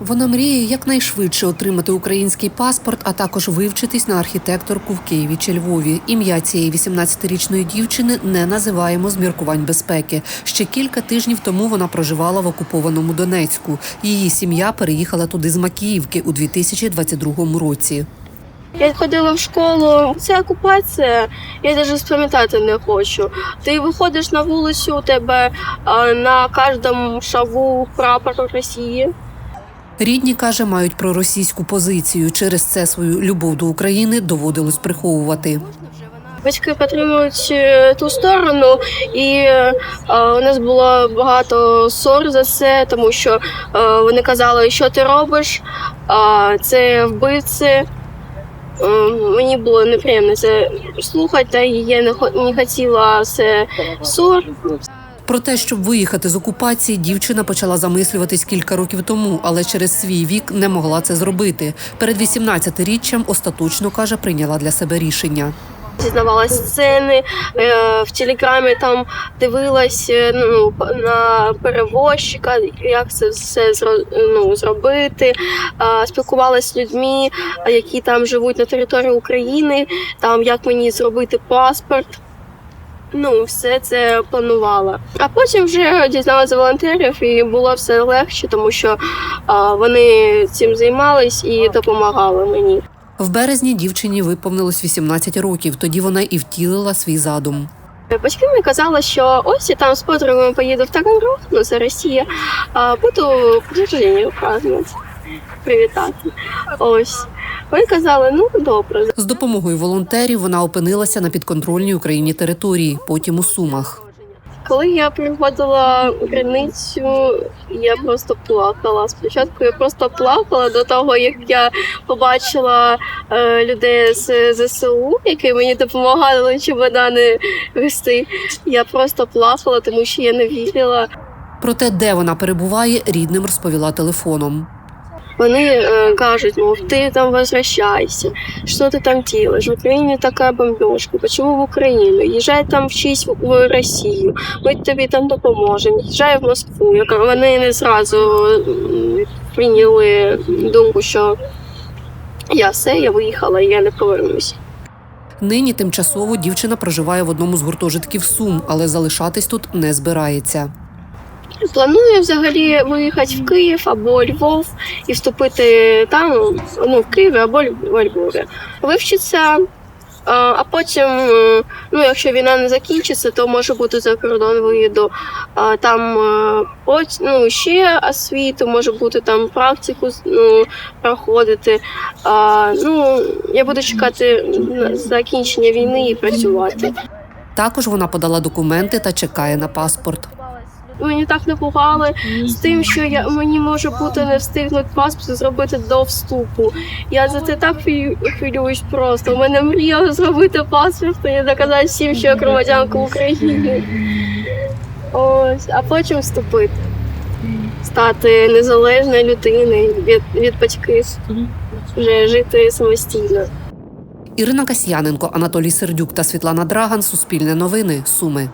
Вона мріє якнайшвидше отримати український паспорт, а також вивчитись на архітекторку в Києві чи Львові. Ім'я цієї 18-річної дівчини не називаємо з міркувань безпеки. Ще кілька тижнів тому вона проживала в окупованому Донецьку. Її сім'я переїхала туди з Макіївки у 2022 році. Я ходила в школу. Це окупація. Я навіть спам'ятати не хочу. Ти виходиш на вулицю, у тебе на кожному шагу прапор Росії. Рідні каже, мають проросійську позицію. Через це свою любов до України доводилось приховувати. Батьки підтримують е, ту сторону, і е, у нас було багато ссор за це, тому що е, вони казали, що ти робиш, а це вбивці. Е, Мені було неприємно це слухати, та я не хо- не хотіла це ссор. Про те, щоб виїхати з окупації, дівчина почала замислюватись кілька років тому, але через свій вік не могла це зробити. Перед 18-річчям остаточно каже, прийняла для себе рішення. Дізнавалась сцени е, в телеграмі. Там дивилась е, ну, на перевозчика, як це все ну, зробити. Спілкувалась з людьми, які там живуть на території України, там як мені зробити паспорт. Ну, все це планувала. А потім вже дізналася волонтерів і було все легше, тому що е, вони цим займались і допомагали мені. В березні дівчині виповнилось 18 років. Тоді вона і втілила свій задум. Батьки мені казали, що ось я там з подругами поїду в Таганрог, ну це Росія, а буду день празднувати, привітати. Ось. Вони казали, ну добре. З допомогою волонтерів вона опинилася на підконтрольній Україні території, потім у Сумах. Коли я приходила границю, я просто плакала. Спочатку я просто плакала до того, як я побачила е, людей з ЗСУ, які мені допомагали чемодани вести. Я просто плакала, тому що я не вірила. Про те, де вона перебуває, рідним розповіла телефоном. Вони е, кажуть, мов ти там возвращайся, що ти там делаешь? В Україні така бомбежка, почему в Україну? Їжджай там вчись в- Росію, ми тобі там допоможемо. Їжджай в Москву. Вони не зразу прийняли думку, що я все, я виїхала, я не повернуся. Нині тимчасово дівчина проживає в одному з гуртожитків Сум, але залишатись тут не збирається. Планую взагалі виїхати в Київ або Львов і вступити там, ну в Києві або во Львові. Вивчитися, а, а потім, е, ну якщо війна не закінчиться, то може бути за кордон виїду. Там е, ну, ще освіту, може бути там практику ну, проходити. Ну, я буду чекати закінчення війни і працювати. Також вона подала документи та чекає на паспорт. Мені так напугали з тим, що я мені може бути не встигнути паспорт зробити до вступу. Я за це так хвилю- хвилююсь просто. У мене мрія зробити паспорт і доказати всім, що я громадянка України. Ось, а потім вступити, стати незалежною людиною від, від батьків, вже жити самостійно. Ірина Касьяненко, Анатолій Сердюк та Світлана Драган. Суспільне новини. Суми.